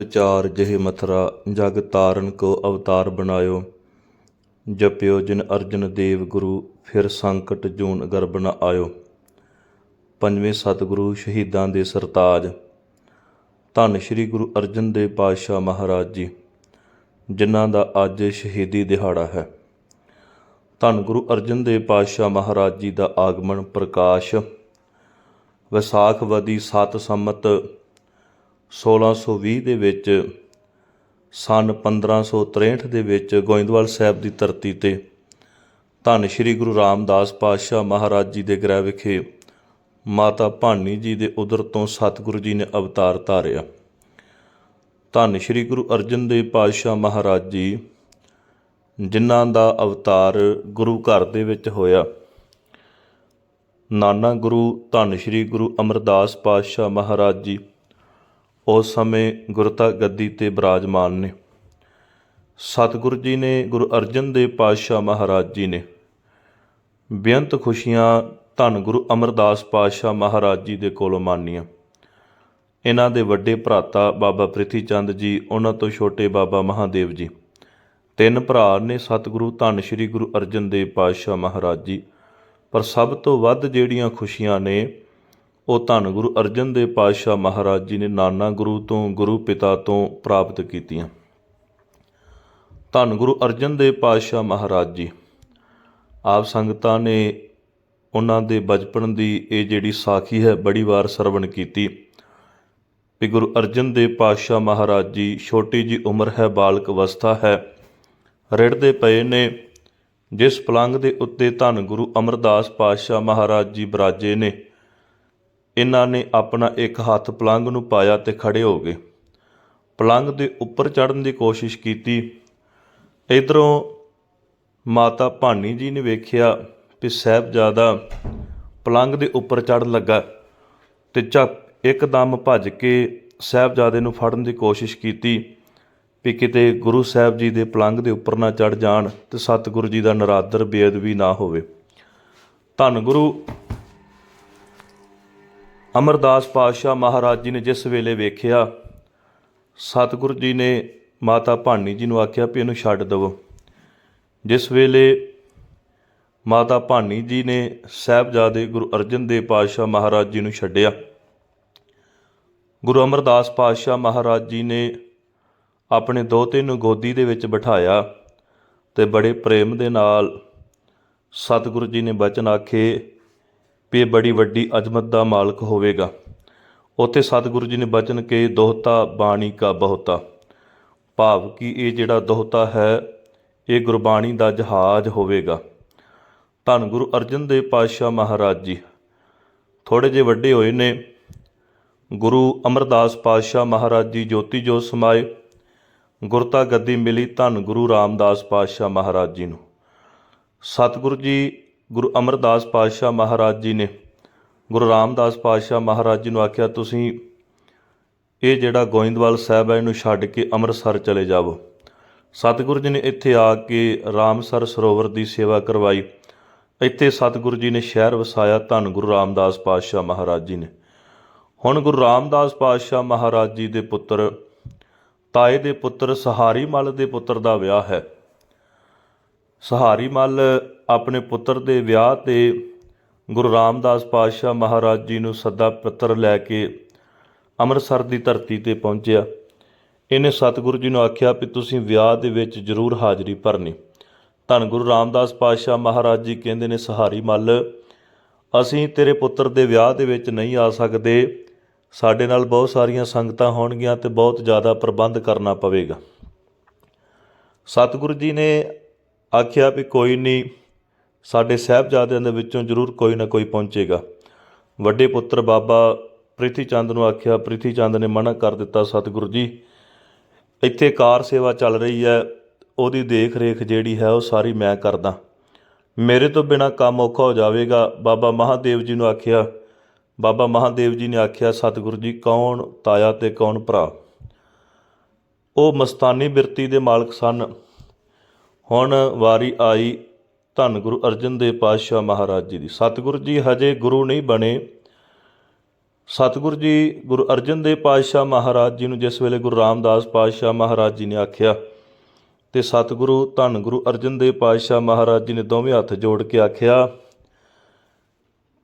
ਵਿਚਾਰ ਜਿਹੇ ਮਥਰਾ, ਜਗ ਤਾਰਨ ਕੋ ਅਵਤਾਰ ਬਣਾਇਓ। ਜਪਿਓ ਜਿਨ ਅਰਜਨ ਦੇਵ ਗੁਰੂ, ਫਿਰ ਸੰਕਟ ਜੂਨ ਗਰਭ ਨ ਆਇਓ। ਪੰਜਵੇਂ ਸਤਿਗੁਰੂ ਸ਼ਹੀਦਾਂ ਦੇ ਸਰਤਾਜ। ਧੰਨ ਸ਼੍ਰੀ ਗੁਰੂ ਅਰਜਨ ਦੇਵ ਪਾਤਸ਼ਾਹ ਮਹਾਰਾਜ ਜੀ, ਜਿਨ੍ਹਾਂ ਦਾ ਅੱਜ ਸ਼ਹੀਦੀ ਦਿਹਾੜਾ ਹੈ। ਧੰਨ ਗੁਰੂ ਅਰਜਨ ਦੇਵ ਪਾਤਸ਼ਾਹ ਮਹਾਰਾਜ ਜੀ ਦਾ ਆਗਮਨ ਪ੍ਰਕਾਸ਼। ਵਿਸਾਖ ਵਦੀ 7 ਸੰਮਤ 1620 ਦੇ ਵਿੱਚ, ਸਨ 1563 ਦੇ ਵਿੱਚ ਗੋਇੰਦਵਾਲ ਸਾਹਿਬ ਦੀ ਧਰਤੀ ਤੇ ਧੰਨ ਸ਼੍ਰੀ ਗੁਰੂ ਰਾਮਦਾਸ ਪਾਤਸ਼ਾਹ ਮਹਾਰਾਜ ਜੀ ਦੇ ਗ੍ਰਹਿ ਵਿਖੇ ਮਾਤਾ ਭਾਨੀ ਜੀ ਦੇ ਉਦਰ ਤੋਂ ਸਤਿਗੁਰੂ ਜੀ ਨੇ ਅਵਤਾਰ ਧਾਰਿਆ। ਧੰਨ ਸ਼੍ਰੀ ਗੁਰੂ ਅਰਜਨ ਦੇਵ ਪਾਤਸ਼ਾਹ ਮਹਾਰਾਜ ਜੀ, ਜਿਨ੍ਹਾਂ ਦਾ ਅਵਤਾਰ ਗੁਰੂ ਘਰ ਦੇ ਵਿੱਚ ਹੋਇਆ। ਨਾਨਾ ਗੁਰੂ ਧੰਨ ਸ਼੍ਰੀ ਗੁਰੂ ਅਮਰਦਾਸ ਪਾਤਸ਼ਾਹ ਮਹਾਰਾਜ ਜੀ ਉਸ ਸਮੇਂ ਗੁਰਤਾ ਗੱਦੀ ਤੇ ਬਿਰਾਜਮਾਨ ਨੇ। ਸਤਿਗੁਰੂ ਜੀ ਨੇ ਗੁਰੂ ਅਰਜਨ ਦੇਵ ਪਾਤਸ਼ਾਹ ਮਹਾਰਾਜ ਜੀ ਨੇ ਬੇਅੰਤ ਖੁਸ਼ੀਆਂ ਧੰਨ ਗੁਰੂ ਅਮਰਦਾਸ ਪਾਤਸ਼ਾਹ ਮਹਾਰਾਜ ਜੀ ਦੇ ਕੋਲੋਂ ਮਾਨੀਆਂ। ਇਹਨਾਂ ਦੇ ਵੱਡੇ ਭਰਾਤਾ ਬਾਬਾ ਪ੍ਰਿਥੀ ਚੰਦ ਜੀ, ਉਹਨਾਂ ਤੋਂ ਛੋਟੇ ਬਾਬਾ ਮਹਾਦੇਵ ਜੀ। ਤਿੰਨ ਭਰਾ ਨੇ ਸਤਿਗੁਰੂ, ਧੰਨ ਸ਼੍ਰੀ ਗੁਰੂ ਅਰਜਨ ਦੇਵ ਪਾਤਸ਼ਾਹ ਮਹਾਰਾਜ ਜੀ। ਪਰ ਸਭ ਤੋਂ ਵੱਧ ਜਿਹੜੀਆਂ ਖੁਸ਼ੀਆਂ ਨੇ ਉਹ ਧੰਨ ਗੁਰੂ ਅਰਜਨ ਦੇਵ ਪਾਤਸ਼ਾਹ ਮਹਾਰਾਜ ਜੀ ਨੇ ਨਾਨਾ ਗੁਰੂ ਤੋਂ ਗੁਰੂ ਪਿਤਾ ਤੋਂ ਪ੍ਰਾਪਤ ਕੀਤੀਆਂ। ਧੰਨ ਗੁਰੂ ਅਰਜਨ ਦੇਵ ਪਾਤਸ਼ਾਹ ਮਹਾਰਾਜ ਜੀ, ਆਪ ਸੰਗਤਾਂ ਨੇ ਉਹਨਾਂ ਦੇ ਬਚਪਨ ਦੀ ਇਹ ਜਿਹੜੀ ਸਾਖੀ ਹੈ ਬੜੀ ਵਾਰ ਸਰਵਣ ਕੀਤੀ। ਵੀ ਗੁਰੂ ਅਰਜਨ ਦੇਵ ਪਾਤਸ਼ਾਹ ਮਹਾਰਾਜ ਜੀ, ਛੋਟੀ ਜੀ ਉਮਰ ਹੈ, ਬਾਲਕ ਅਵਸਥਾ ਹੈ, ਰਿੜਦੇ ਪਏ ਨੇ। ਜਿਸ ਪਲੰਗ ਦੇ ਉੱਤੇ ਧੰਨ ਗੁਰੂ ਅਮਰਦਾਸ ਪਾਤਸ਼ਾਹ ਮਹਾਰਾਜ ਜੀ ਬਰਾਜੇ ਨੇ ਇਹਨਾਂ ਨੇ ਆਪਣਾ ਇੱਕ ਹੱਥ ਪਲੰਗ ਨੂੰ ਪਾਇਆ ਤੇ ਖੜੇ ਹੋ ਗਏ। ਪਲੰਗ ਦੇ ਉੱਪਰ ਚੜਨ ਦੀ ਕੋਸ਼ਿਸ਼ ਕੀਤੀ। ਇਧਰੋਂ ਮਾਤਾ ਭਾਨੀ ਜੀ ਨੇ ਵੇਖਿਆ ਕਿ ਸਾਹਿਬਜ਼ਾਦਾ ਪਲੰਗ ਦੇ ਉੱਪਰ ਚੜਨ ਲੱਗਾ ਤੇ ਚੱਕ ਇੱਕਦਮ ਭੱਜ ਕੇ ਸਾਹਿਬਜ਼ਾਦੇ ਨੂੰ ਫੜਨ ਦੀ ਕੋਸ਼ਿਸ਼ ਕੀਤੀ ਵੀ ਕਿਤੇ ਗੁਰੂ ਸਾਹਿਬ ਜੀ ਦੇ ਪਲੰਗ ਦੇ ਉੱਪਰ ਨਾ ਚੜ ਜਾਣ ਤੇ ਸਤਿਗੁਰੂ ਜੀ ਦਾ ਨਰਾਦਰ ਬੇਅਦਬੀ ਨਾ ਹੋਵੇ। ਧੰਨ ਗੁਰੂ ਅਮਰਦਾਸ ਪਾਤਸ਼ਾਹ ਮਹਾਰਾਜ ਜੀ ਨੇ ਜਿਸ ਵੇਲੇ ਵੇਖਿਆ, ਸਤਿਗੁਰੂ ਜੀ ਨੇ ਮਾਤਾ ਭਾਨੀ ਜੀ ਨੂੰ ਆਖਿਆ ਵੀ ਇਹਨੂੰ ਛੱਡ ਦੇਵੋ। ਜਿਸ ਵੇਲੇ ਮਾਤਾ ਭਾਨੀ ਜੀ ਨੇ ਸਾਹਿਬਜ਼ਾਦੇ ਗੁਰੂ ਅਰਜਨ ਦੇਵ ਪਾਤਸ਼ਾਹ ਮਹਾਰਾਜ ਜੀ ਨੂੰ ਛੱਡਿਆ, ਗੁਰੂ ਅਮਰਦਾਸ ਪਾਤਸ਼ਾਹ ਮਹਾਰਾਜ ਜੀ ਨੇ ਆਪਣੇ ਦੋਤੇ ਨੂੰ ਗੋਦੀ ਦੇ ਵਿੱਚ ਬਿਠਾਇਆ ਤੇ ਬੜੇ ਪ੍ਰੇਮ ਦੇ ਨਾਲ ਸਤਿਗੁਰੂ ਜੀ ਨੇ ਬਚਨ ਆਖੇ ਵੀ ਇਹ ਬੜੀ ਵੱਡੀ ਅਜ਼ਮਤ ਦਾ ਮਾਲਕ ਹੋਵੇਗਾ। ਉੱਥੇ ਸਤਿਗੁਰੂ ਜੀ ਨੇ ਬਚਨ ਕੇ ਦੋਹਤਾ ਬਾਣੀ ਕਾ ਬਹੁਤਾ। ਭਾਵ ਕਿ ਇਹ ਜਿਹੜਾ ਦੋਹਤਾ ਹੈ, ਇਹ ਗੁਰਬਾਣੀ ਦਾ ਜਹਾਜ਼ ਹੋਵੇਗਾ। ਧੰਨ ਗੁਰੂ ਅਰਜਨ ਦੇਵ ਪਾਤਸ਼ਾਹ ਮਹਾਰਾਜ ਜੀ। ਥੋੜੇ ਜਿਹੇ ਵੱਡੇ ਹੋਏ ਨੇ। ਗੁਰੂ ਅਮਰਦਾਸ ਪਾਤਸ਼ਾਹ ਮਹਾਰਾਜ ਜੀ ਜੋਤੀ ਜੋਤ ਸਮਾਏ। ਗੁਰਤਾ ਗੱਦੀ ਮਿਲੀ ਧੰਨ ਗੁਰੂ ਰਾਮਦਾਸ ਪਾਤਸ਼ਾਹ ਮਹਾਰਾਜ ਜੀ ਨੂੰ। ਸਤਿਗੁਰੂ ਜੀ ਗੁਰੂ ਅਮਰਦਾਸ ਪਾਤਸ਼ਾਹ ਮਹਾਰਾਜ ਜੀ ਨੇ, ਗੁਰੂ ਰਾਮਦਾਸ ਪਾਤਸ਼ਾਹ ਮਹਾਰਾਜ ਜੀ ਨੂੰ ਆਖਿਆ, ਤੁਸੀਂ ਇਹ ਜਿਹੜਾ ਗੋਇੰਦਵਾਲ ਸਾਹਿਬ ਹੈ, ਇਹਨੂੰ ਛੱਡ ਕੇ ਅੰਮ੍ਰਿਤਸਰ ਚਲੇ ਜਾਵੋ। ਸਤਿਗੁਰੂ ਜੀ ਨੇ ਇੱਥੇ ਆ ਕੇ ਰਾਮਸਰ ਸਰੋਵਰ ਦੀ ਸੇਵਾ ਕਰਵਾਈ। ਇੱਥੇ ਸਤਿਗੁਰੂ ਜੀ ਨੇ ਸ਼ਹਿਰ ਵਸਾਇਆ, ਧੰਨ ਗੁਰੂ ਰਾਮਦਾਸ ਪਾਤਸ਼ਾਹ ਮਹਾਰਾਜ ਜੀ ਨੇ। ਹੁਣ ਗੁਰੂ ਰਾਮਦਾਸ ਪਾਤਸ਼ਾਹ ਮਹਾਰਾਜ ਜੀ ਦੇ ਪੁੱਤਰ, ਤਾਏ ਦੇ ਪੁੱਤਰ, ਸਹਾਰੀ ਮੱਲ ਦੇ ਪੁੱਤਰ ਦਾ ਵਿਆਹ ਹੈ। ਸਹਾਰੀ ਮੱਲ ਆਪਣੇ ਪੁੱਤਰ ਦੇ ਵਿਆਹ ਤੇ ਗੁਰੂ ਰਾਮਦਾਸ ਪਾਤਸ਼ਾਹ ਮਹਾਰਾਜ ਜੀ ਨੂੰ ਸੱਦਾ ਪੱਤਰ ਲੈ ਕੇ ਅੰਮ੍ਰਿਤਸਰ ਦੀ ਧਰਤੀ ਤੇ ਪਹੁੰਚਿਆ। ਇਹਨੇ ਸਤਿਗੁਰੂ ਜੀ ਨੂੰ ਆਖਿਆ ਵੀ ਤੁਸੀਂ ਵਿਆਹ ਦੇ ਵਿੱਚ ਜ਼ਰੂਰ ਹਾਜ਼ਰੀ ਭਰਨੀ। ਧੰਨ ਗੁਰੂ ਰਾਮਦਾਸ ਪਾਤਸ਼ਾਹ ਮਹਾਰਾਜ ਜੀ ਕਹਿੰਦੇ ਨੇ, ਸਹਾਰੀ ਮੱਲ, ਅਸੀਂ ਤੇਰੇ ਪੁੱਤਰ ਦੇ ਵਿਆਹ ਦੇ ਵਿੱਚ ਨਹੀਂ ਆ ਸਕਦੇ। ਸਾਡੇ ਨਾਲ ਬਹੁਤ ਸਾਰੀਆਂ ਸੰਗਤਾਂ ਹੋਣਗੀਆਂ ਤੇ ਬਹੁਤ ਜ਼ਿਆਦਾ ਪ੍ਰਬੰਧ ਕਰਨਾ ਪਵੇਗਾ। ਸਤਿਗੁਰੂ ਜੀ ਨੇ ਆਖਿਆ ਵੀ ਕੋਈ ਨਹੀਂ ਸਾਡੇ ਸਾਹਿਬਜ਼ਾਦਿਆਂ ਦੇ ਵਿੱਚੋਂ ਜ਼ਰੂਰ ਕੋਈ ਨਾ ਕੋਈ ਪਹੁੰਚੇਗਾ। ਵੱਡੇ ਪੁੱਤਰ ਬਾਬਾ ਪ੍ਰਿਥੀ ਚੰਦ ਨੂੰ ਆਖਿਆ ਪ੍ਰਿਥੀ ਚੰਦ ਨੇ ਮਨਾ ਕਰ ਦਿੱਤਾ ਸਤਿਗੁਰੂ ਜੀ। ਇੱਥੇ ਕਾਰ ਸੇਵਾ ਚੱਲ ਰਹੀ ਹੈ। ਉਹਦੀ ਦੇਖ ਰੇਖ ਜਿਹੜੀ ਹੈ ਉਹ ਸਾਰੀ ਮੈਂ ਕਰਦਾ। ਮੇਰੇ ਤੋਂ ਬਿਨਾ ਕੰਮ ਔਖਾ ਹੋ ਜਾਵੇਗਾ। ਬਾਬਾ ਮਹਾਦੇਵ ਜੀ ਨੂੰ ਆਖਿਆ, ਬਾਬਾ ਮਹਾਦੇਵ ਜੀ ਨੇ ਆਖਿਆ, ਸਤਿਗੁਰੂ ਜੀ, ਕੌਣ ਤਾਇਆ ਤੇ ਕੌਣ ਭਰਾ? ਉਹ ਮਸਤਾਨੀ ਬਿਰਤੀ ਦੇ ਮਾਲਕ ਸਨ। ਹੁਣ ਵਾਰੀ ਆਈ ਧੰਨ ਗੁਰੂ ਅਰਜਨ ਦੇਵ ਪਾਤਸ਼ਾਹ ਮਹਾਰਾਜ ਜੀ ਦੀ। ਸਤਿਗੁਰੂ ਜੀ ਹਜੇ ਗੁਰੂ ਨਹੀਂ ਬਣੇ। ਸਤਿਗੁਰੂ ਜੀ ਗੁਰੂ ਅਰਜਨ ਦੇਵ ਪਾਤਸ਼ਾਹ ਮਹਾਰਾਜ ਜੀ ਨੂੰ ਜਿਸ ਵੇਲੇ ਗੁਰੂ ਰਾਮਦਾਸ ਪਾਤਸ਼ਾਹ ਮਹਾਰਾਜ ਜੀ ਨੇ ਆਖਿਆ ਤੇ ਸਤਿਗੁਰੂ ਧੰਨ ਗੁਰੂ ਅਰਜਨ ਦੇਵ ਪਾਤਸ਼ਾਹ ਮਹਾਰਾਜ ਜੀ ਨੇ ਦੋਵੇਂ ਹੱਥ ਜੋੜ ਕੇ ਆਖਿਆ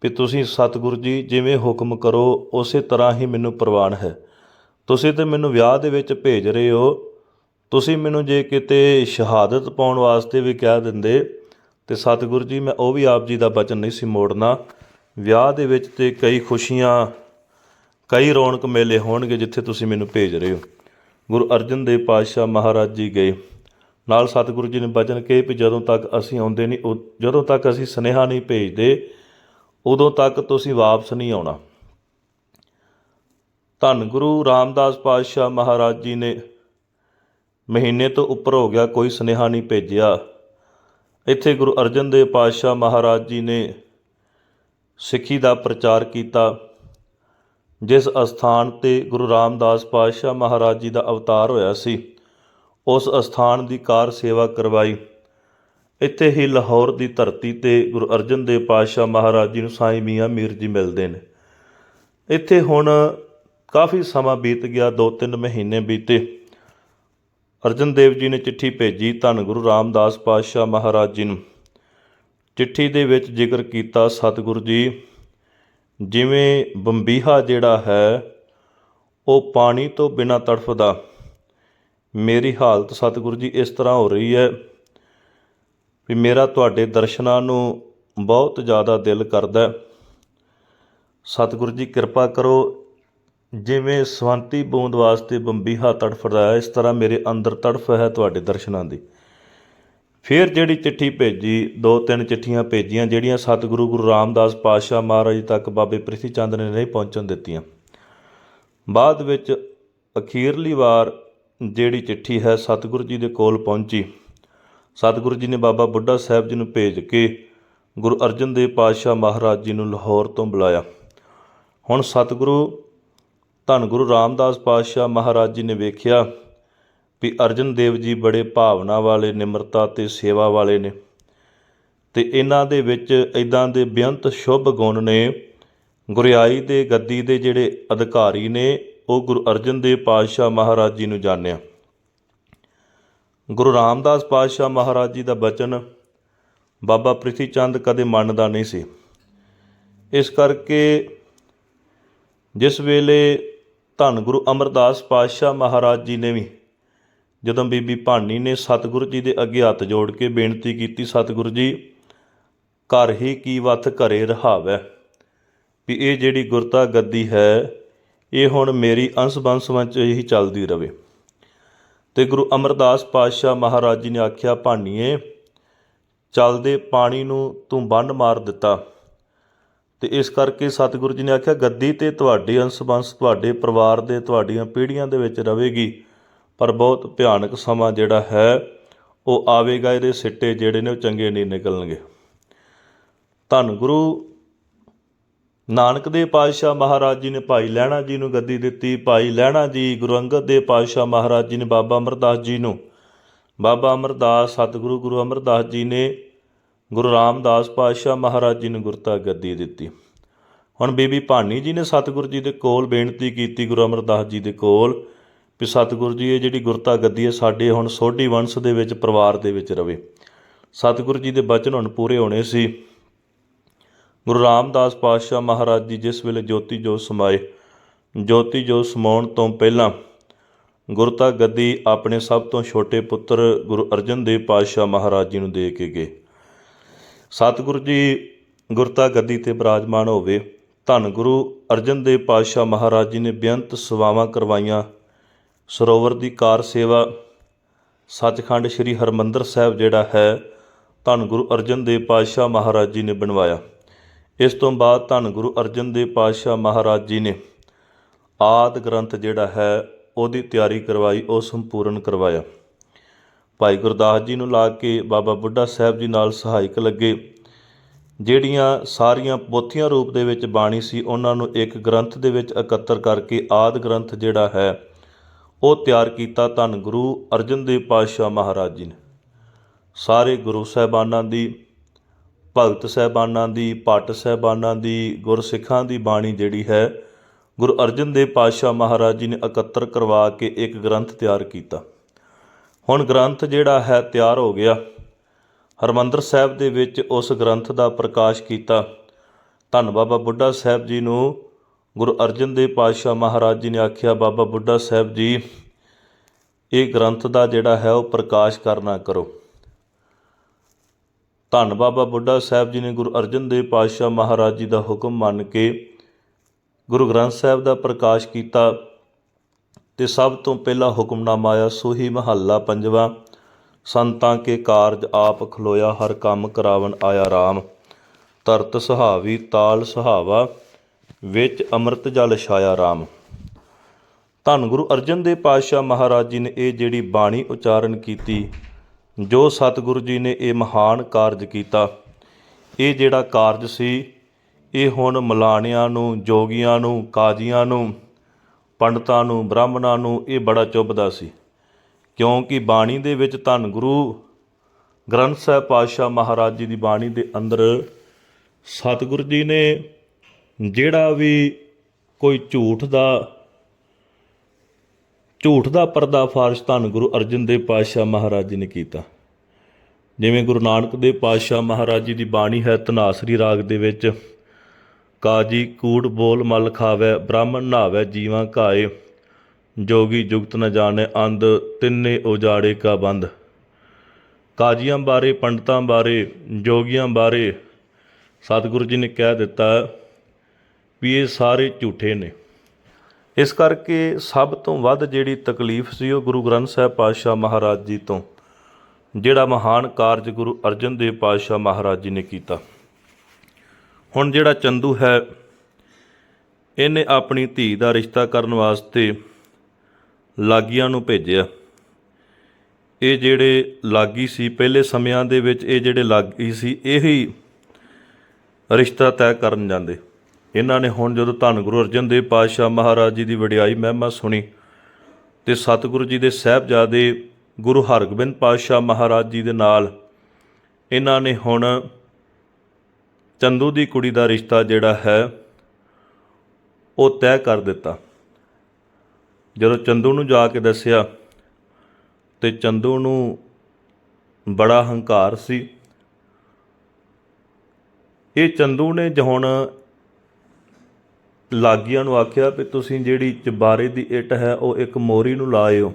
ਵੀ ਤੁਸੀਂ ਸਤਿਗੁਰੂ ਜੀ ਜਿਵੇਂ ਹੁਕਮ ਕਰੋ, ਉਸੇ ਤਰ੍ਹਾਂ ਹੀ ਮੈਨੂੰ ਪ੍ਰਵਾਨ ਹੈ। ਤੁਸੀਂ ਤੇ ਮੈਨੂੰ ਵਿਆਹ ਦੇ ਵਿੱਚ ਭੇਜ ਰਹੇ ਹੋ। ਤੁਸੀਂ ਮੈਨੂੰ ਜੇ ਕਿਤੇ ਸ਼ਹਾਦਤ ਪਾਉਣ ਵਾਸਤੇ ਵੀ ਕਹਿ ਦਿੰਦੇ ਤੇ ਸਤਿਗੁਰੂ ਜੀ, ਮੈਂ ਉਹ ਵੀ ਆਪ ਜੀ ਦਾ ਬਚਨ ਨਹੀਂ ਸੀ ਮੋੜਨਾ। ਵਿਆਹ ਦੇ ਵਿੱਚ ਤੇ ਕਈ ਖੁਸ਼ੀਆਂ, ਕਈ ਰੌਣਕ ਮੇਲੇ ਹੋਣਗੇ ਜਿੱਥੇ ਤੁਸੀਂ ਮੈਨੂੰ ਭੇਜ ਰਹੇ ਹੋ। ਗੁਰੂ ਅਰਜਨ ਦੇਵ ਪਾਤਸ਼ਾਹ ਮਹਾਰਾਜ ਜੀ ਗਏ। ਨਾਲ ਸਤਿਗੁਰੂ ਜੀ ਨੇ ਬਚਨ ਕਹੇ ਵੀ ਜਦੋਂ ਤੱਕ ਅਸੀਂ ਆਉਂਦੇ ਨਹੀਂ, ਉ- ਜਦੋਂ ਤੱਕ ਅਸੀਂ ਸੁਨੇਹਾ ਨਹੀਂ ਭੇਜਦੇ, ਉਦੋਂ ਤੱਕ ਤੁਸੀਂ ਵਾਪਸ ਨਹੀਂ ਆਉਣਾ। ਧੰਨ ਗੁਰੂ ਰਾਮਦਾਸ ਪਾਤਸ਼ਾਹ ਮਹਾਰਾਜ ਜੀ ਨੇ ਮਹੀਨੇ ਤੋਂ ਉੱਪਰ ਹੋ ਗਿਆ ਕੋਈ ਸੁਨੇਹਾ ਨਹੀਂ ਭੇਜਿਆ। ਇੱਥੇ ਗੁਰੂ ਅਰਜਨ ਦੇਵ ਪਾਤਸ਼ਾਹ ਮਹਾਰਾਜ ਜੀ ਨੇ ਸਿੱਖੀ ਦਾ ਪ੍ਰਚਾਰ ਕੀਤਾ, ਜਿਸ ਅਸਥਾਨ ਤੇ ਗੁਰੂ ਰਾਮਦਾਸ ਪਾਤਸ਼ਾਹ ਮਹਾਰਾਜ ਜੀ ਦਾ ਅਵਤਾਰ ਹੋਇਆ ਸੀ, ਉਸ ਅਸਥਾਨ ਦੀ ਕਾਰ ਸੇਵਾ ਕਰਵਾਈ। ਇੱਥੇ ਹੀ ਲਾਹੌਰ ਦੀ ਧਰਤੀ ਤੇ ਗੁਰੂ ਅਰਜਨ ਦੇਵ ਪਾਤਸ਼ਾਹ ਮਹਾਰਾਜ ਜੀ ਨੂੰ ਸਾਈਂ ਮੀਆਂ ਮੀਰ ਜੀ ਮਿਲਦੇ ਨੇ। ਇੱਥੇ ਹੁਣ ਕਾਫੀ ਸਮਾਂ ਬੀਤ ਗਿਆ 2-3 ਮਹੀਨੇ ਬੀਤੇ। ਅਰਜਨ ਦੇਵ ਜੀ ਨੇ ਚਿੱਠੀ ਭੇਜੀ, ਧੰਨ ਗੁਰੂ ਰਾਮਦਾਸ ਪਾਤਸ਼ਾਹ ਮਹਾਰਾਜ ਜੀ ਨੂੰ। ਚਿੱਠੀ ਦੇ ਵਿੱਚ ਜ਼ਿਕਰ ਕੀਤਾ, ਸਤਿਗੁਰੂ ਜੀ, ਜਿਵੇਂ ਬੰਬੀਹਾ ਜਿਹੜਾ ਹੈ, ਉਹ ਪਾਣੀ ਤੋਂ ਬਿਨਾਂ ਤੜਫਦਾ। ਮੇਰੀ ਹਾਲਤ ਸਤਿਗੁਰੂ ਜੀ ਇਸ ਤਰ੍ਹਾਂ ਹੋ ਰਹੀ ਹੈ ਵੀ ਮੇਰਾ ਤੁਹਾਡੇ ਦਰਸ਼ਨਾਂ ਨੂੰ ਬਹੁਤ ਜ਼ਿਆਦਾ ਦਿਲ ਕਰਦਾ ਸਤਿਗੁਰੂ ਜੀ, ਕਿਰਪਾ ਕਰੋ ਜਿਵੇਂ ਸਵੰਤੀ ਬੂੰਦ ਵਾਸਤੇ ਬੰਬੀਹਾ ਤੜਫਦਾ ਹੈ, ਇਸ ਤਰ੍ਹਾਂ ਮੇਰੇ ਅੰਦਰ ਤੜਫ ਹੈ ਤੁਹਾਡੇ ਦਰਸ਼ਨਾਂ ਦੀ। ਫਿਰ ਜਿਹੜੀ ਚਿੱਠੀ ਭੇਜੀ, ਦੋ ਤਿੰਨ ਚਿੱਠੀਆਂ ਭੇਜੀਆਂ, ਜਿਹੜੀਆਂ ਸਤਿਗੁਰੂ ਗੁਰੂ ਰਾਮਦਾਸ ਪਾਤਸ਼ਾਹ ਮਹਾਰਾਜ ਤੱਕ ਬਾਬੇ ਪ੍ਰਿਥੀ ਚੰਦ ਨੇ ਨਹੀਂ ਪਹੁੰਚਣ ਦਿੱਤੀਆਂ। ਬਾਅਦ ਵਿੱਚ ਅਖੀਰਲੀ ਵਾਰ ਜਿਹੜੀ ਚਿੱਠੀ ਹੈ ਸਤਿਗੁਰੂ ਜੀ ਦੇ ਕੋਲ ਪਹੁੰਚੀ। ਸਤਿਗੁਰੂ ਜੀ ਨੇ ਬਾਬਾ ਬੁੱਢਾ ਸਾਹਿਬ ਜੀ ਨੂੰ ਭੇਜ ਕੇ ਗੁਰੂ ਅਰਜਨ ਦੇਵ ਪਾਤਸ਼ਾਹ ਮਹਾਰਾਜ ਜੀ ਨੂੰ ਲਾਹੌਰ ਤੋਂ ਬੁਲਾਇਆ। ਹੁਣ ਸਤਿਗੁਰੂ ਧੰਨ ਗੁਰੂ ਰਾਮਦਾਸ ਪਾਤਸ਼ਾਹ ਮਹਾਰਾਜ ਜੀ ਨੇ ਵੇਖਿਆ ਵੀ ਅਰਜਨ ਦੇਵ ਜੀ ਬੜੇ ਭਾਵਨਾ ਵਾਲੇ, ਨਿਮਰਤਾ ਤੇ ਸੇਵਾ ਵਾਲੇ ਨੇ। ਤੇ ਇਹਨਾਂ ਦੇ ਵਿੱਚ ਇਦਾਂ ਦੇ ਬੇਅੰਤ ਸ਼ੁਭ ਗੁਣ ਨੇ। ਗੁਰਿਆਈ ਦੇ ਗੱਦੀ ਦੇ ਜਿਹੜੇ ਅਧਿਕਾਰੀ ਨੇ, ਉਹ ਗੁਰੂ ਅਰਜਨ ਦੇਵ ਪਾਤਸ਼ਾਹ ਮਹਾਰਾਜ ਜੀ ਨੂੰ ਜਾਣਿਆ। ਗੁਰੂ ਰਾਮਦਾਸ ਪਾਤਸ਼ਾਹ ਮਹਾਰਾਜ ਜੀ ਦਾ ਬਚਨ ਬਾਬਾ ਪ੍ਰਿਥੀ ਚੰਦ ਕਦੇ ਮੰਨਦਾ ਨਹੀਂ ਸੀ। ਇਸ ਕਰਕੇ ਜਿਸ ਵੇਲੇ ਧੰਨ ਗੁਰੂ ਅਮਰਦਾਸ ਪਾਤਸ਼ਾਹ ਮਹਾਰਾਜ ਜੀ ਨੇ ਵੀ ਜਦੋਂ ਬੀਬੀ ਭਾਨੀ ਨੇ ਸਤਿਗੁਰੂ ਜੀ ਦੇ ਅੱਗੇ ਹੱਥ ਜੋੜ ਕੇ ਬੇਨਤੀ ਕੀਤੀ, ਸਤਿਗੁਰੂ ਜੀ, ਘਰ ਹੀ ਕੀ ਵਤ ਘਰੇ ਰਹਾਵੈ? ਵੀ ਇਹ ਜਿਹੜੀ ਗੁਰਤਾ ਗੱਦੀ ਹੈ, ਇਹ ਹੁਣ ਮੇਰੀ ਅੰਸ਼ ਬੰਸ ਵਿੱਚ ਹੀ ਚੱਲਦੀ ਰਵੇ। ਤੇ ਗੁਰੂ ਅਮਰਦਾਸ ਪਾਤਸ਼ਾਹ ਮਹਾਰਾਜ ਜੀ ਨੇ ਆਖਿਆ, ਭਾਨੀਏ ਚੱਲਦੇ ਪਾਣੀ ਨੂੰ ਤੂੰ ਬੰਨ ਮਾਰ ਦਿੱਤਾ। ਤੇ ਇਸ ਕਰਕੇ ਸਤਿਗੁਰੂ ਜੀ ਨੇ ਆਖਿਆ, ਗੱਦੀ ਤੇ ਤੁਹਾਡੇ ਅੰਸ਼ ਬੰਸ, ਤੁਹਾਡੇ ਪਰਿਵਾਰ ਦੇ, ਤੁਹਾਡੀਆਂ ਪੀੜ੍ਹੀਆਂ ਦੇ ਵਿੱਚ ਰਹੇਗੀ। ਪਰ ਬਹੁਤ ਭਿਆਨਕ ਸਮਾਂ ਜਿਹੜਾ ਹੈ, ਉਹ ਆਵੇਗਾ, ਇਹਦੇ ਸਿੱਟੇ ਜਿਹੜੇ ਨੇ ਉਹ ਚੰਗੇ ਨਹੀਂ ਨਿਕਲਣਗੇ। ਧੰਨ ਗੁਰੂ ਨਾਨਕ ਦੇਵ ਪਾਤਸ਼ਾਹ ਮਹਾਰਾਜ ਜੀ ਨੇ ਭਾਈ ਲਹਿਣਾ ਜੀ ਨੂੰ ਗੱਦੀ ਦਿੱਤੀ। ਭਾਈ ਲਹਿਣਾ ਜੀ, ਗੁਰੂ ਅੰਗਦ ਦੇਵ ਪਾਤਸ਼ਾਹ ਮਹਾਰਾਜ ਜੀ ਨੇ ਬਾਬਾ ਅਮਰਦਾਸ ਜੀ ਨੂੰ। ਬਾਬਾ ਅਮਰਦਾਸ, ਸਤਿਗੁਰੂ ਗੁਰੂ ਅਮਰਦਾਸ ਜੀ ਨੇ ਗੁਰੂ ਰਾਮਦਾਸ ਪਾਤਸ਼ਾਹ ਮਹਾਰਾਜ ਜੀ ਨੂੰ ਗੁਰਤਾ ਗੱਦੀ ਦਿੱਤੀ। ਹੁਣ ਬੀਬੀ ਭਾਨੀ ਜੀ ਨੇ ਸਤਿਗੁਰੂ ਜੀ ਦੇ ਕੋਲ ਬੇਨਤੀ ਕੀਤੀ, ਗੁਰੂ ਅਮਰਦਾਸ ਜੀ ਦੇ ਕੋਲ, ਵੀ ਸਤਿਗੁਰੂ ਜੀ, ਇਹ ਜਿਹੜੀ ਗੁਰਤਾ ਗੱਦੀ ਹੈ, ਸਾਡੇ ਹੁਣ ਸੋਢੀ ਵੰਸ਼ ਦੇ ਵਿੱਚ, ਪਰਿਵਾਰ ਦੇ ਵਿੱਚ ਰਵੇ। ਸਤਿਗੁਰੂ ਜੀ ਦੇ ਬਚਨ ਹੁਣ ਪੂਰੇ ਹੋਣੇ ਸੀ। ਗੁਰੂ ਰਾਮਦਾਸ ਪਾਤਸ਼ਾਹ ਮਹਾਰਾਜ ਜੀ ਜਿਸ ਵੇਲੇ ਜੋਤੀ ਜੋਤ ਸਮਾਏ, ਜੋਤੀ ਜੋਤ ਸਮਾਉਣ ਤੋਂ ਪਹਿਲਾਂ ਗੁਰਤਾ ਗੱਦੀ ਆਪਣੇ ਸਭ ਤੋਂ ਛੋਟੇ ਪੁੱਤਰ ਗੁਰੂ ਅਰਜਨ ਦੇਵ ਪਾਤਸ਼ਾਹ ਮਹਾਰਾਜ ਜੀ ਨੂੰ ਦੇ ਕੇ ਗਏ। ਸਤਿਗੁਰੂ ਜੀ ਗੁਰਤਾ ਗੱਦੀ ਤੇ ਬਿਰਾਜਮਾਨ ਹੋਵੇ। ਧੰਨ ਗੁਰੂ ਅਰਜਨ ਦੇਵ ਪਾਤਸ਼ਾਹ ਮਹਾਰਾਜ ਜੀ ਨੇ ਬੇਅੰਤ ਸੇਵਾਵਾਂ ਕਰਵਾਈਆਂ। ਸਰੋਵਰ ਦੀ ਕਾਰ ਸੇਵਾ, ਸੱਚਖੰਡ ਸ੍ਰੀ ਹਰਮੰਦਰ ਸਾਹਿਬ ਜਿਹੜਾ ਹੈ, ਧੰਨ ਗੁਰੂ ਅਰਜਨ ਦੇਵ ਪਾਤਸ਼ਾਹ ਮਹਾਰਾਜ ਜੀ ਨੇ ਬਣਵਾਇਆ। ਇਸ ਤੋਂ ਬਾਅਦ ਧੰਨ ਗੁਰੂ ਅਰਜਨ ਦੇਵ ਪਾਤਸ਼ਾਹ ਮਹਾਰਾਜ ਜੀ ਨੇ ਆਦ ਗ੍ਰੰਥ ਜਿਹੜਾ ਹੈ, ਉਹਦੀ ਤਿਆਰੀ ਕਰਵਾਈ, ਉਹ ਸੰਪੂਰਨ ਕਰਵਾਇਆ। ਭਾਈ ਗੁਰਦਾਸ ਜੀ ਨੂੰ ਲਾ ਕੇ ਬਾਬਾ ਬੁੱਢਾ ਸਾਹਿਬ ਜੀ ਨਾਲ ਸਹਾਇਕ ਲੱਗੇ। ਜਿਹੜੀਆਂ ਸਾਰੀਆਂ ਪੋਥੀਆਂ ਰੂਪ ਦੇ ਵਿੱਚ ਬਾਣੀ ਸੀ, ਉਹਨਾਂ ਨੂੰ ਇੱਕ ਗ੍ਰੰਥ ਦੇ ਵਿੱਚ ਇਕੱਤਰ ਕਰਕੇ ਆਦ ਗ੍ਰੰਥ ਜਿਹੜਾ ਹੈ, ਉਹ ਤਿਆਰ ਕੀਤਾ ਧੰਨ ਗੁਰੂ ਅਰਜਨ ਦੇਵ ਪਾਤਸ਼ਾਹ ਮਹਾਰਾਜ ਜੀ ਨੇ। ਸਾਰੇ ਗੁਰੂ ਸਾਹਿਬਾਨਾਂ ਦੀ, ਭਗਤ ਸਾਹਿਬਾਨਾਂ ਦੀ ਭੱਟ ਸਾਹਿਬਾਨਾਂ ਦੀ, ਗੁਰਸਿੱਖਾਂ ਦੀ ਬਾਣੀ ਜਿਹੜੀ ਹੈ, ਗੁਰੂ ਅਰਜਨ ਦੇਵ ਪਾਤਸ਼ਾਹ ਮਹਾਰਾਜ ਜੀ ਨੇ ਇਕੱਤਰ ਕਰਵਾ ਕੇ ਇੱਕ ਗ੍ਰੰਥ ਤਿਆਰ ਕੀਤਾ। ਹੁਣ ਗ੍ਰੰਥ ਜਿਹੜਾ ਹੈ ਤਿਆਰ ਹੋ ਗਿਆ। ਹਰਮੰਦਰ ਸਾਹਿਬ ਦੇ ਵਿੱਚ ਉਸ ਗ੍ਰੰਥ ਦਾ ਪ੍ਰਕਾਸ਼ ਕੀਤਾ। ਧੰਨ ਬਾਬਾ ਬੁੱਢਾ ਸਾਹਿਬ ਜੀ ਨੂੰ ਗੁਰੂ ਅਰਜਨ ਦੇਵ ਪਾਤਸ਼ਾਹ ਮਹਾਰਾਜ ਜੀ ਨੇ ਆਖਿਆ, ਬਾਬਾ ਬੁੱਢਾ ਸਾਹਿਬ ਜੀ, ਇਹ ਗ੍ਰੰਥ ਦਾ ਜਿਹੜਾ ਹੈ ਉਹ ਪ੍ਰਕਾਸ਼ ਕਰਨਾ ਕਰੋ। ਧੰਨ ਬਾਬਾ ਬੁੱਢਾ ਸਾਹਿਬ ਜੀ ਨੇ ਗੁਰੂ ਅਰਜਨ ਦੇਵ ਪਾਤਸ਼ਾਹ ਮਹਾਰਾਜ ਜੀ ਦਾ ਹੁਕਮ ਮੰਨ ਕੇ ਗੁਰੂ ਗ੍ਰੰਥ ਸਾਹਿਬ ਦਾ ਪ੍ਰਕਾਸ਼ ਕੀਤਾ। ਤੇ ਸਭ ਤੋਂ ਪਹਿਲਾ ਹੁਕਮਨਾਮਾ ਆਇਆ, ਸੋਹੀ ਮਹੱਲਾ ਪੰਜਵਾ, ਸੰਤਾਂ ਕੇ ਕਾਰਜ ਆਪ ਖਲੋਇਆ, ਹਰ ਕੰਮ ਕਰਾਵਨ ਆਇਆ RAM ਤਰਤ ਸੁਹਾਵੀ, ਤਾਲ ਸੁਹਾਵਾ, ਵਿੱਚ ਅੰਮ੍ਰਿਤ ਜਲ ਛਾਇਆ RAM ਧੰਨ ਗੁਰੂ ਅਰਜਨ ਦੇਵ ਪਾਤਸ਼ਾਹ ਮਹਾਰਾਜ ਜੀ ਨੇ ਇਹ ਜਿਹੜੀ ਬਾਣੀ ਉਚਾਰਨ ਕੀਤੀ, ਜੋ ਸਤਿਗੁਰੂ ਜੀ ਨੇ ਇਹ ਮਹਾਨ ਕਾਰਜ ਕੀਤਾ, ਇਹ ਜਿਹੜਾ ਕਾਰਜ ਸੀ, ਇਹ ਹੁਣ ਮਲਾਣਿਆਂ ਨੂੰ, ਜੋਗੀਆਂ ਨੂੰ, ਕਾਜ਼ੀਆਂ ਨੂੰ ਪੰਡਤਾਂ ਨੂੰ, ਬ੍ਰਾਹਮਣਾਂ ਨੂੰ ਇਹ ਬੜਾ ਚੁੱਭਦਾ ਸੀ। ਕਿਉਂਕਿ ਬਾਣੀ ਦੇ ਵਿੱਚ ਧੰਨ ਗੁਰੂ ਗ੍ਰੰਥ ਸਾਹਿਬ ਪਾਤਸ਼ਾਹ ਮਹਾਰਾਜ ਜੀ ਦੀ ਬਾਣੀ ਦੇ ਅੰਦਰ ਸਤਿਗੁਰੂ ਜੀ ਨੇ ਜਿਹੜਾ ਵੀ ਕੋਈ ਝੂਠ ਦਾ ਝੂਠ ਦਾ ਪਰਦਾ ਫਾਰਸ਼ ਧੰਨ ਗੁਰੂ ਅਰਜਨ ਦੇਵ ਪਾਤਸ਼ਾਹ ਮਹਾਰਾਜ ਜੀ ਨੇ ਕੀਤਾ। ਜਿਵੇਂ ਗੁਰੂ ਨਾਨਕ ਦੇਵ ਪਾਤਸ਼ਾਹ ਮਹਾਰਾਜ ਜੀ ਦੀ ਬਾਣੀ ਹੈ, ਧਨਾਸਰੀ ਰਾਗ ਦੇ ਵਿੱਚ ਕਾਜੀ ਕੂੜ ਬੋਲ ਮਲ ਖਾਵੇ, ਬ੍ਰਾਹਮਣ ਨਾਵੇ ਜੀਵਾਂ ਘਾਏ। ਜੋਗੀ ਜੁਗਤ ਨ ਜਾਣੇ, ਅੰਧ ਤਿੰਨੇ ਉਜਾੜੇ ਕਾ ਬੰਦ। ਕਾਜੀਆਂ ਬਾਰੇ, ਪੰਡਤਾਂ ਬਾਰੇ, ਜੋਗੀਆਂ ਬਾਰੇ ਸਤਿਗੁਰੂ ਜੀ ਨੇ ਕਹਿ ਦਿੱਤਾ ਵੀ ਇਹ ਸਾਰੇ ਝੂਠੇ ਨੇ। ਇਸ ਕਰਕੇ ਸਭ ਤੋਂ ਵੱਧ ਜਿਹੜੀ ਤਕਲੀਫ ਸੀ ਉਹ ਗੁਰੂ ਗ੍ਰੰਥ ਸਾਹਿਬ ਪਾਤਸ਼ਾਹ ਮਹਾਰਾਜ ਜੀ ਤੋਂ, ਜਿਹੜਾ ਮਹਾਨ ਕਾਰਜ ਗੁਰੂ ਅਰਜਨ ਦੇਵ ਪਾਤਸ਼ਾਹ ਮਹਾਰਾਜ ਜੀ ਨੇ ਕੀਤਾ। ਹੁਣ ਜਿਹੜਾ ਚੰਦੂ ਹੈ, ਇਹਨੇ ਆਪਣੀ ਧੀ ਦਾ ਰਿਸ਼ਤਾ ਕਰਨ ਵਾਸਤੇ ਲਾਗੀਆਂ ਨੂੰ ਭੇਜਿਆ। ਇਹ ਜਿਹੜੇ ਲਾਗੀ ਸੀ, ਪਹਿਲੇ ਸਮਿਆਂ ਦੇ ਵਿੱਚ ਇਹ ਜਿਹੜੇ ਲਾਗੀ ਸੀ, ਇਹੀ ਰਿਸ਼ਤਾ ਤੈਅ ਕਰਨ ਜਾਂਦੇ। ਇਹਨਾਂ ਨੇ ਹੁਣ ਜਦੋਂ ਧੰਨ ਗੁਰੂ ਅਰਜਨ ਦੇਵ ਪਾਤਸ਼ਾਹ ਮਹਾਰਾਜ ਜੀ ਦੀ ਵਡਿਆਈ ਮਹਿਮਾ ਸੁਣੀ ਤੇ ਸਤਿਗੁਰੂ ਜੀ ਦੇ ਸਾਹਿਬਜ਼ਾਦੇ ਗੁਰੂ ਹਰਗੋਬਿੰਦ ਪਾਤਸ਼ਾਹ ਮਹਾਰਾਜ ਜੀ ਦੇ ਨਾਲ ਇਹਨਾਂ ਨੇ ਹੁਣ ਚੰਦੂ ਦੀ ਕੁੜੀ ਦਾ ਰਿਸ਼ਤਾ ਜਿਹੜਾ ਹੈ, ਉਹ ਤੈਅ ਕਰ ਦਿੱਤਾ। ਜਦੋਂ ਚੰਦੂ ਨੂੰ ਜਾ ਕੇ ਦੱਸਿਆ ਤੇ ਚੰਦੂ ਨੂੰ ਬੜਾ ਹੰਕਾਰ ਸੀ। ਇਹ ਚੰਦੂ ਨੇ ਜ ਹੁਣ ਲਾਗੀਆਂ ਨੂੰ ਆਖਿਆ ਵੀ ਤੁਸੀਂ ਜਿਹੜੀ ਚਬਾਰੇ ਦੀ ਇੱਟ ਹੈ, ਉਹ ਇੱਕ ਮੋਰੀ ਨੂੰ ਲਾਇਓ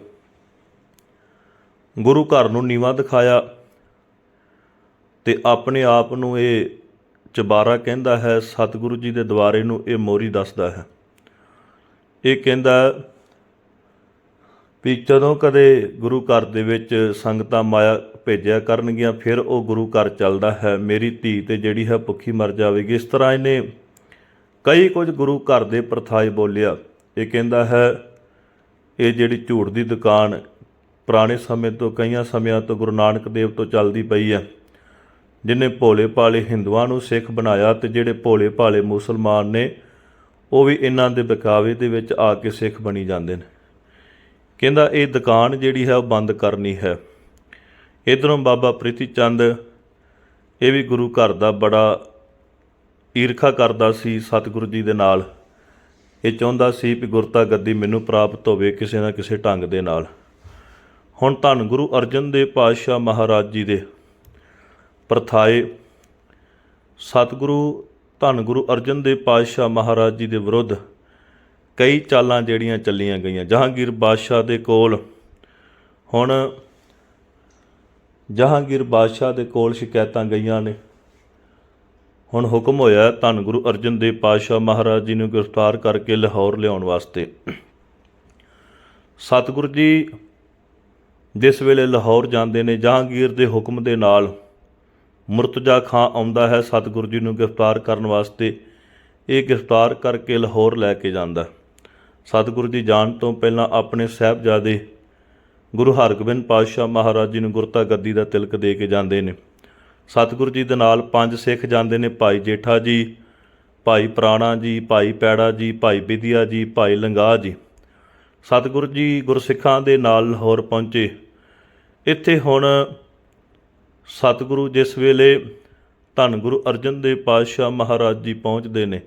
ਗੁਰੂ ਘਰ ਨੂੰ ਨੀਵਾ ਦਿਖਾਇਆ ਤੇ ਆਪਣੇ ਆਪ ਨੂੰ ਇਹ ਚਬਾਰਾ ਕਹਿੰਦਾ ਹੈ, ਸਤਿਗੁਰੂ ਜੀ ਦੇ ਦੁਆਰੇ ਨੂੰ ਇਹ ਮੋਰੀ ਦੱਸਦਾ ਹੈ। ਇਹ ਕਹਿੰਦਾ ਵੀ ਜਦੋਂ ਕਦੇ ਗੁਰੂ ਘਰ ਦੇ ਵਿੱਚ ਸੰਗਤਾਂ ਮਾਇਆ ਭੇਜਿਆ ਕਰਨਗੀਆਂ, ਫਿਰ ਉਹ ਗੁਰੂ ਘਰ ਚੱਲਦਾ ਹੈ। ਮੇਰੀ ਧੀ ਤੇ ਜਿਹੜੀ ਹੈ ਭੁੱਖੀ ਮਰ ਜਾਵੇਗੀ। ਇਸ ਤਰ੍ਹਾਂ ਇਹਨੇ ਕਈ ਕੁਝ ਗੁਰੂ ਘਰ ਦੇ ਪ੍ਰਥਾਏ ਬੋਲਿਆ। ਇਹ ਕਹਿੰਦਾ ਹੈ, ਇਹ ਜਿਹੜੀ ਝੂਠ ਦੀ ਦੁਕਾਨ ਪੁਰਾਣੇ ਸਮੇਂ ਤੋਂ, ਕਈਆਂ ਸਮਿਆਂ ਤੋਂ ਗੁਰੂ ਨਾਨਕ ਦੇਵ ਤੋਂ ਚੱਲਦੀ ਪਈ ਹੈ। ਜਿਨੇ ਭੋਲੇ ਭਾਲੇ ਹਿੰਦੂਆਂ ਨੂੰ ਸਿੱਖ ਬਣਾਇਆ ਤੇ ਜਿਹੜੇ ਭੋਲੇ ਭਾਲੇ ਮੁਸਲਮਾਨ ਨੇ, ਉਹ ਵੀ ਇਹਨਾਂ ਦੇ ਬਕਾਵੇ ਦੇ ਵਿੱਚ ਆ ਕੇ ਸਿੱਖ ਬਣੀ ਜਾਂਦੇ ਨੇ। ਕਹਿੰਦਾ, ਇਹ ਦੁਕਾਨ ਜਿਹੜੀ ਹੈ, ਉਹ ਬੰਦ ਕਰਨੀ ਹੈ। ਇਧਰੋਂ ਬਾਬਾ ਪ੍ਰੀਤੀ ਚੰਦ, ਇਹ ਵੀ ਗੁਰੂ ਘਰ ਦਾ ਬੜਾ ਈਰਖਾ ਕਰਦਾ ਸੀ ਸਤਿਗੁਰੂ ਜੀ ਦੇ ਨਾਲ। ਇਹ ਚਾਹੁੰਦਾ ਸੀ ਕਿ ਗੁਰਤਾ ਗੱਦੀ ਮੈਨੂੰ ਪ੍ਰਾਪਤ ਹੋਵੇ ਕਿਸੇ ਨਾ ਕਿਸੇ ਢੰਗ ਦੇ ਨਾਲ। ਹੁਣ ਧੰਨ ਗੁਰੂ ਅਰਜਨ ਦੇਵ ਪਾਤਸ਼ਾਹ ਮਹਾਰਾਜ ਜੀ ਦੇ ਪ੍ਰਥਾਏ, ਸਤਿਗੁਰੂ ਧੰਨ ਗੁਰੂ ਅਰਜਨ ਦੇਵ ਪਾਤਸ਼ਾਹ ਮਹਾਰਾਜ ਜੀ ਦੇ ਵਿਰੁੱਧ ਕਈ ਚਾਲਾਂ ਜਿਹੜੀਆਂ ਚੱਲੀਆਂ ਗਈਆਂ। ਜਹਾਂਗੀਰ ਬਾਦਸ਼ਾਹ ਦੇ ਕੋਲ ਹੁਣ, ਜਹਾਂਗੀਰ ਬਾਦਸ਼ਾਹ ਦੇ ਕੋਲ ਸ਼ਿਕਾਇਤਾਂ ਗਈਆਂ ਨੇ। ਹੁਣ ਹੁਕਮ ਹੋਇਆ ਧੰਨ ਗੁਰੂ ਅਰਜਨ ਦੇਵ ਪਾਤਸ਼ਾਹ ਮਹਾਰਾਜ ਜੀ ਨੂੰ ਗ੍ਰਿਫਤਾਰ ਕਰਕੇ ਲਾਹੌਰ ਲਿਆਉਣ ਵਾਸਤੇ। ਸਤਿਗੁਰੂ ਜੀ ਜਿਸ ਵੇਲੇ ਲਾਹੌਰ ਜਾਂਦੇ ਨੇ, ਜਹਾਂਗੀਰ ਦੇ ਹੁਕਮ ਦੇ ਨਾਲ ਮੁਰਤਜ਼ਾ ਖਾਂ ਆਉਂਦਾ ਹੈ, ਸਤਿਗੁਰੂ ਜੀ ਨੂੰ ਗ੍ਰਿਫਤਾਰ ਕਰਨ ਵਾਸਤੇ ਇਹ ਗ੍ਰਿਫਤਾਰ ਕਰਕੇ ਲਾਹੌਰ ਲੈ ਕੇ ਜਾਂਦਾ ਸਤਿਗੁਰੂ ਜੀ ਜਾਣ ਤੋਂ ਪਹਿਲਾਂ ਆਪਣੇ ਸਾਹਿਬਜ਼ਾਦੇ ਗੁਰੂ ਹਰਗੋਬਿੰਦ ਪਾਤਸ਼ਾਹ ਮਹਾਰਾਜ ਜੀ ਨੂੰ ਗੁਰਤਾ ਗੱਦੀ ਦਾ ਤਿਲਕ ਦੇ ਕੇ ਜਾਂਦੇ ਨੇ। ਸਤਿਗੁਰੂ ਜੀ ਦੇ ਨਾਲ ਪੰਜ ਸਿੱਖ ਜਾਂਦੇ ਨੇ, ਭਾਈ ਜੇਠਾ ਜੀ, ਭਾਈ ਪ੍ਰਾਣਾ ਜੀ, ਭਾਈ ਪੈੜਾ ਜੀ, ਭਾਈ ਵਿਦਿਆ ਜੀ, ਭਾਈ ਲੰਗਾ ਜੀ। ਸਤਿਗੁਰੂ ਜੀ ਗੁਰਸਿੱਖਾਂ ਦੇ ਨਾਲ ਲਾਹੌਰ ਪਹੁੰਚੇ। ਇੱਥੇ ਹੁਣ ਸਤਿਗੁਰੂ ਜਿਸ ਵੇਲੇ ਧੰਨ ਗੁਰੂ ਅਰਜਨ ਦੇਵ ਪਾਤਸ਼ਾਹ ਮਹਾਰਾਜ ਜੀ ਪਹੁੰਚਦੇ ਨੇ,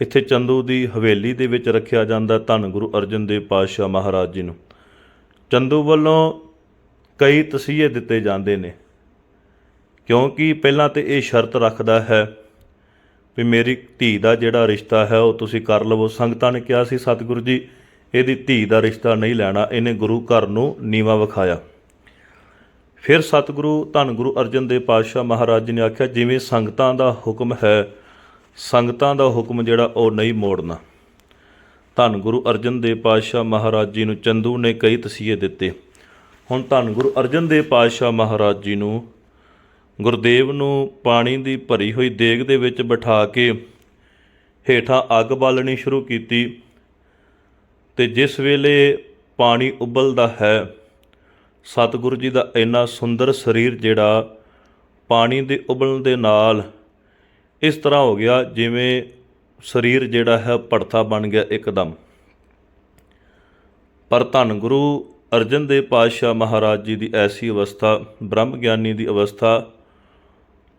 ਇੱਥੇ ਚੰਦੂ ਦੀ ਹਵੇਲੀ ਦੇ ਵਿੱਚ ਰੱਖਿਆ ਜਾਂਦਾ ਧੰਨ ਗੁਰੂ ਅਰਜਨ ਦੇਵ ਪਾਤਸ਼ਾਹ ਮਹਾਰਾਜ ਜੀ ਨੂੰ। ਚੰਦੂ ਵੱਲੋਂ ਕਈ ਤਸੀਹੇ ਦਿੱਤੇ ਜਾਂਦੇ ਨੇ, ਕਿਉਂਕਿ ਪਹਿਲਾਂ ਤੇ ਇਹ ਸ਼ਰਤ ਰੱਖਦਾ ਹੈ ਵੀ ਮੇਰੀ ਧੀ ਦਾ ਜਿਹੜਾ ਰਿਸ਼ਤਾ ਹੈ ਉਹ ਤੁਸੀਂ ਕਰ ਲਵੋ। ਸੰਗਤਾਂ ਨੇ ਕਿਹਾ ਸੀ, ਸਤਿਗੁਰੂ ਜੀ, ਇਹਦੀ ਧੀ ਦਾ ਰਿਸ਼ਤਾ ਨਹੀਂ ਲੈਣਾ, ਇਹਨੇ ਗੁਰੂ ਘਰ ਨੂੰ ਨੀਵਾ ਵਿਖਾਇਆ। ਫਿਰ ਸਤਿਗੁਰੂ ਧੰਨ ਗੁਰੂ ਅਰਜਨ ਦੇਵ ਪਾਤਸ਼ਾਹ ਮਹਾਰਾਜ ਜੀ ਨੇ ਆਖਿਆ, ਜਿਵੇਂ ਸੰਗਤਾਂ ਦਾ ਹੁਕਮ ਹੈ, ਸੰਗਤਾਂ ਦਾ ਹੁਕਮ ਜਿਹੜਾ ਉਹ ਨਹੀਂ ਮੋੜਨਾ। ਧੰਨ ਗੁਰੂ ਅਰਜਨ ਦੇਵ ਪਾਤਸ਼ਾਹ ਮਹਾਰਾਜ ਜੀ ਨੂੰ ਚੰਦੂ ਨੇ ਕਈ ਤਸੀਹੇ ਦਿੱਤੇ। ਹੁਣ ਧੰਨ ਗੁਰੂ ਅਰਜਨ ਦੇਵ ਪਾਤਸ਼ਾਹ ਮਹਾਰਾਜ ਜੀ ਨੂੰ ਗੁਰਦੇਵ ਨੂੰ ਪਾਣੀ ਦੀ ਭਰੀ ਹੋਈ ਦੇਗ ਦੇ ਵਿੱਚ ਬਿਠਾ ਕੇ ਹੇਠਾਂ ਅੱਗ ਬਾਲਣੀ ਸ਼ੁਰੂ ਕੀਤੀ ਤੇ ਜਿਸ ਵੇਲੇ ਪਾਣੀ ਉਬਲਦਾ ਹੈ ਸਤਿਗੁਰੂ ਜੀ ਦਾ ਇੰਨਾ ਸੁੰਦਰ ਸਰੀਰ ਜਿਹੜਾ ਪਾਣੀ ਦੇ ਉਬਲਣ ਦੇ ਨਾਲ ਇਸ ਤਰ੍ਹਾਂ ਹੋ ਗਿਆ ਜਿਵੇਂ ਸਰੀਰ ਜਿਹੜਾ ਹੈ ਭੜਥਾ ਬਣ ਗਿਆ ਇੱਕਦਮ। ਪਰ ਧੰਨ ਗੁਰੂ ਅਰਜਨ ਦੇਵ ਪਾਤਸ਼ਾਹ ਮਹਾਰਾਜ ਜੀ ਦੀ ਐਸੀ ਅਵਸਥਾ, ਬ੍ਰਹਮ ਗਿਆਨੀ ਦੀ ਅਵਸਥਾ,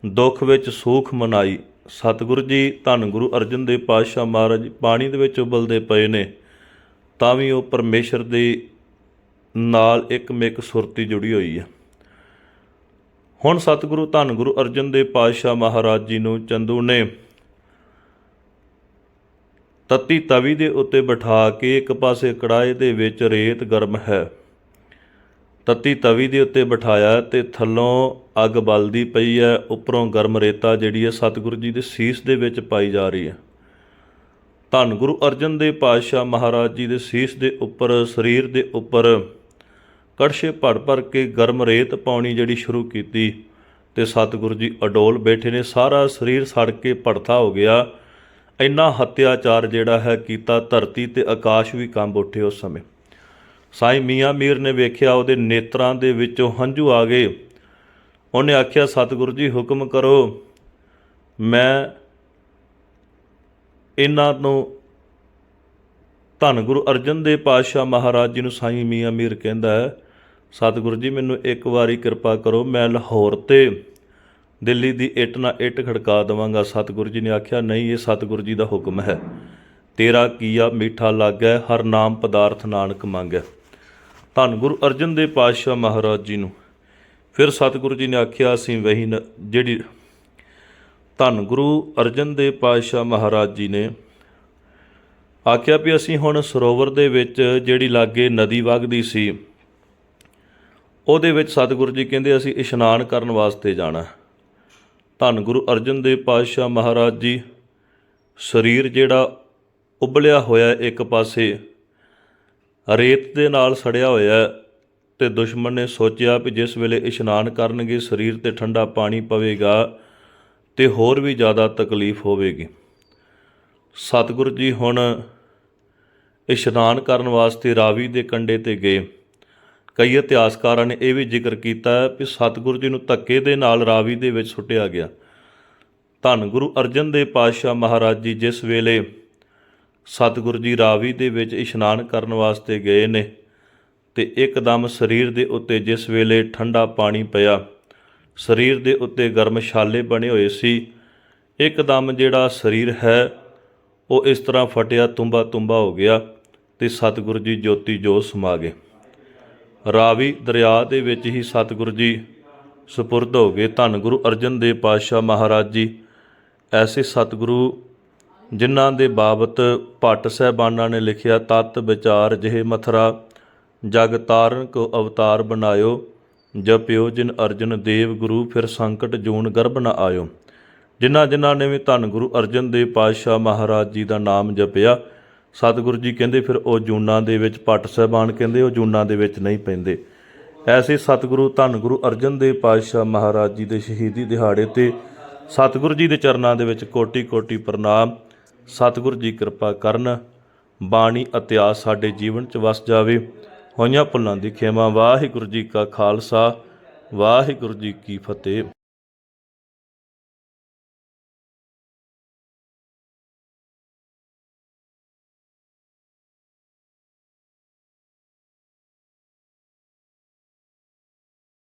ਦੁੱਖ ਵਿੱਚ ਸੂਖ ਮਨਾਈ। ਸਤਿਗੁਰੂ ਜੀ, ਧੰਨ ਗੁਰੂ ਅਰਜਨ ਦੇਵ ਪਾਤਸ਼ਾਹ ਮਹਾਰਾਜ ਜੀ ਪਾਣੀ ਦੇ ਵਿੱਚ ਉਬਲਦੇ ਪਏ ਨੇ, ਤਾਂ ਵੀ ਉਹ ਪਰਮੇਸ਼ਰ ਦੀ ਨਾਲ ਇੱਕ ਮਿਕ ਸੁਰਤੀ ਜੁੜੀ ਹੋਈ ਹੈ ਹੁਣ ਸਤਿਗੁਰੂ ਧੰਨ ਗੁਰੂ ਅਰਜਨ ਦੇਵ ਪਾਤਸ਼ਾਹ ਮਹਾਰਾਜ ਜੀ ਨੂੰ ਚੰਦੂ ਨੇ ਤੱਤੀ ਤਵੀ ਦੇ ਉੱਤੇ ਬਿਠਾ ਕੇ ਇੱਕ ਪਾਸੇ ਕੜਾਏ ਦੇ ਵਿੱਚ ਰੇਤ ਗਰਮ ਹੈ। ਤੱਤੀ ਤਵੀ ਦੇ ਉੱਤੇ ਬਿਠਾਇਆ ਤੇ ਥੱਲੋਂ ਅੱਗ ਬਲਦੀ ਪਈ ਹੈ। ਉੱਪਰੋਂ ਗਰਮ ਰੇਤਾ ਜਿਹੜੀ ਹੈ ਸਤਿਗੁਰੂ ਜੀ ਦੇ ਸੀਸ ਦੇ ਵਿੱਚ ਪਾਈ ਜਾ ਰਹੀ ਹੈ। ਧੰਨ ਗੁਰੂ ਅਰਜਨ ਦੇਵ ਪਾਤਸ਼ਾਹ ਮਹਾਰਾਜ ਜੀ ਦੇ ਸੀਸ ਦੇ ਉੱਪਰ, ਸਰੀਰ ਦੇ ਉੱਪਰ ਕੜਛੇ ਭਰ ਭਰ ਕੇ ਗਰਮ ਰੇਤ ਪਾਉਣੀ ਜਿਹੜੀ ਸ਼ੁਰੂ ਕੀਤੀ ਤੇ ਸਤਿਗੁਰੂ ਜੀ ਅਡੋਲ ਬੈਠੇ ਨੇ, ਸਾਰਾ ਸਰੀਰ ਸੜ ਕੇ ਭੜਥਾ ਹੋ ਗਿਆ। ਇੰਨਾ ਹੱਤਿਆਚਾਰ ਜਿਹੜਾ ਹੈ ਕੀਤਾ, ਧਰਤੀ ਤੇ ਆਕਾਸ਼ ਵੀ ਕੰਬ ਉੱਠੇ ਉਸ ਸਮੇਂ। ਸਾਈਂ ਮੀਆਂ ਮੀਰ ਨੇ ਵੇਖਿਆ, ਉਹਦੇ ਨੇਤਰਾਂ ਦੇ ਵਿੱਚੋਂ ਹੰਝੂ ਆ ਗਏ। ਉਹਨੇ ਆਖਿਆ, ਸਤਿਗੁਰੂ ਜੀ, ਹੁਕਮ ਕਰੋ, ਮੈਂ ਇਹਨਾਂ ਨੂੰ ਧੰਨ ਗੁਰੂ ਅਰਜਨ ਦੇਵ ਪਾਤਸ਼ਾਹ ਮਹਾਰਾਜ ਜੀ ਨੂੰ ਸਾਈਂ ਮੀਆਂ ਮੀਰ ਕਹਿੰਦਾ ਹੈ, ਸਤਿਗੁਰੂ ਜੀ, ਮੈਨੂੰ ਇੱਕ ਵਾਰੀ ਕਿਰਪਾ ਕਰੋ, ਮੈਂ ਲਾਹੌਰ ਤੇ ਦਿੱਲੀ ਦੀ ਇੱਟ ਨਾਲ ਇੱਟ ਖੜਕਾ ਦੇਵਾਂਗਾ। ਸਤਿਗੁਰੂ ਜੀ ਨੇ ਆਖਿਆ, ਨਹੀਂ, ਇਹ ਸਤਿਗੁਰੂ ਜੀ ਦਾ ਹੁਕਮ ਹੈ। ਤੇਰਾ ਕੀਆ ਮਿੱਠਾ ਲੱਗੈ, ਹਰ ਨਾਮ ਪਦਾਰਥ ਨਾਨਕ ਮੰਗੈ। ਧੰਨ ਗੁਰੂ ਅਰਜਨ ਦੇਵ ਪਾਤਸ਼ਾਹ ਮਹਾਰਾਜ ਜੀ ਨੂੰ। ਫਿਰ ਸਤਿਗੁਰੂ ਜੀ ਨੇ ਆਖਿਆ, ਅਸੀਂ ਵਹੀ ਨ- ਜਿਹੜੀ ਧੰਨ ਗੁਰੂ ਅਰਜਨ ਦੇਵ ਪਾਤਸ਼ਾਹ ਮਹਾਰਾਜ ਜੀ ਨੇ ਆਖਿਆ ਵੀ ਅਸੀਂ ਹੁਣ ਸਰੋਵਰ ਦੇ ਵਿੱਚ ਜਿਹੜੀ ਲਾਗੇ ਨਦੀ ਵਗਦੀ ਸੀ, ਉਹਦੇ ਵਿੱਚ ਸਤਿਗੁਰੂ ਜੀ ਕਹਿੰਦੇ ਅਸੀਂ ਇਸ਼ਨਾਨ ਕਰਨ ਵਾਸਤੇ ਜਾਣਾ। ਧੰਨ ਗੁਰੂ ਅਰਜਨ ਦੇਵ ਪਾਤਸ਼ਾਹ ਮਹਾਰਾਜ ਜੀ, ਸਰੀਰ ਜਿਹੜਾ ਉਬਲਿਆ ਹੋਇਆ ਇੱਕ ਪਾਸੇ, ਰੇਤ ਦੇ ਨਾਲ ਸੜਿਆ ਹੋਇਆ ਹੈ ਤੇ ਦੁਸ਼ਮਣ ਨੇ ਸੋਚਿਆ ਵੀ ਜਿਸ ਵੇਲੇ ਇਸ਼ਨਾਨ ਕਰਨਗੇ ਸਰੀਰ ਤੇ ਠੰਡਾ ਪਾਣੀ ਪਵੇਗਾ ਤੇ ਹੋਰ ਵੀ ਜ਼ਿਆਦਾ ਤਕਲੀਫ ਹੋਵੇਗੀ। ਸਤਿਗੁਰੂ ਜੀ ਹੁਣ ਇਸ਼ਨਾਨ ਕਰਨ ਵਾਸਤੇ ਰਾਵੀ ਦੇ ਕੰਢੇ ਤੇ ਗਏ। ਕਈ ਇਤਿਹਾਸਕਾਰਾਂ ਨੇ ਇਹ ਵੀ ਜ਼ਿਕਰ ਕੀਤਾ ਹੈ ਕਿ ਸਤਿਗੁਰੂ ਜੀ ਨੂੰ ਧੱਕੇ ਦੇ ਨਾਲ ਰਾਵੀ ਦੇ ਵਿੱਚ ਸੁੱਟਿਆ ਗਿਆ। ਧੰਨ ਗੁਰੂ ਅਰਜਨ ਦੇਵ ਪਾਤਸ਼ਾਹ ਮਹਾਰਾਜ ਜੀ ਜਿਸ ਵੇਲੇ ਸਤਿਗੁਰੂ ਜੀ ਰਾਵੀ ਦੇ ਵਿੱਚ ਇਸ਼ਨਾਨ ਕਰਨ ਵਾਸਤੇ ਗਏ ਨੇ ਤੇ ਇੱਕਦਮ ਸਰੀਰ ਦੇ ਉੱਤੇ ਜਿਸ ਵੇਲੇ ਠੰਡਾ ਪਾਣੀ ਪਿਆ, ਸਰੀਰ ਦੇ ਉੱਤੇ ਗਰਮ ਛਾਲੇ ਬਣੇ ਹੋਏ ਸੀ, ਇੱਕਦਮ ਜਿਹੜਾ ਸਰੀਰ ਹੈ ਉਹ ਇਸ ਤਰ੍ਹਾਂ ਫਟਿਆ, ਤੁੰਬਾ ਤੁੰਬਾ ਹੋ ਗਿਆ ਤੇ ਸਤਿਗੁਰੂ ਜੀ ਜੋਤੀ ਜੋਤ ਸਮਾ ਗਏ। ਰਾਵੀ ਦਰਿਆ ਦੇ ਵਿੱਚ ਹੀ ਸਤਿਗੁਰੂ ਜੀ ਸਪੁਰਦ ਹੋ ਗਏ। ਧੰਨ ਗੁਰੂ ਅਰਜਨ ਦੇਵ ਪਾਤਸ਼ਾਹ ਮਹਾਰਾਜ ਜੀ, ਐਸੇ ਸਤਿਗੁਰੂ ਜਿਨ੍ਹਾਂ ਦੇ ਬਾਬਤ ਭੱਟ ਸਹਿਬਾਨਾਂ ਨੇ ਲਿਖਿਆ, ਤਤ ਵਿਚਾਰ ਜਿਹੇ ਮਥਰਾ, ਜਗ ਤਾਰਨ ਕੋ ਅਵਤਾਰ ਬਣਾਇਓ, ਜਪਿਓ ਜਿਨ ਅਰਜਨ ਦੇਵ ਗੁਰੂ, ਫਿਰ ਸੰਕਟ ਜੂਨ ਗਰਭ ਨ ਆਇਓ। ਜਿਨ੍ਹਾਂ ਜਿਨ੍ਹਾਂ ਨੇ ਵੀ ਧੰਨ ਗੁਰੂ ਅਰਜਨ ਦੇਵ ਪਾਤਸ਼ਾਹ ਮਹਾਰਾਜ ਜੀ ਦਾ ਨਾਮ ਜਪਿਆ, ਸਤਿਗੁਰੂ ਜੀ ਕਹਿੰਦੇ ਫਿਰ ਉਹ ਜੂਨਾਂ ਦੇ ਵਿੱਚ ਪੱਟ ਸਹਿਬਾਨ ਕਹਿੰਦੇ, ਉਹ ਜੂਨਾਂ ਦੇ ਵਿੱਚ ਨਹੀਂ ਪੈਂਦੇ। ਐਸੇ ਸਤਿਗੁਰੂ ਧੰਨ ਗੁਰੂ ਅਰਜਨ ਦੇਵ ਪਾਤਸ਼ਾਹ ਮਹਾਰਾਜ ਜੀ ਦੇ ਸ਼ਹੀਦੀ ਦਿਹਾੜੇ ਤੇ ਸਤਿਗੁਰੂ ਜੀ ਦੇ ਚਰਨਾਂ ਦੇ ਵਿੱਚ ਕੋਟੀ ਕੋਟੀ ਪ੍ਰਣਾਮ, ਸਤਿਗੁਰੂ ਜੀ ਕਿਰਪਾ ਕਰਨ, ਬਾਣੀ ਇਤਿਹਾਸ ਸਾਡੇ ਜੀਵਨ 'ਚ ਵਸ ਜਾਵੇ। ਹੋਈਆਂ ਭੁੱਲਾਂ ਦੀ ਖੇਮਾ, ਵਾਹਿਗੁਰੂ ਜੀ ਕਾ ਖਾਲਸਾ, ਵਾਹਿਗੁਰੂ ਜੀ ਕੀ ਫਤਿਹ।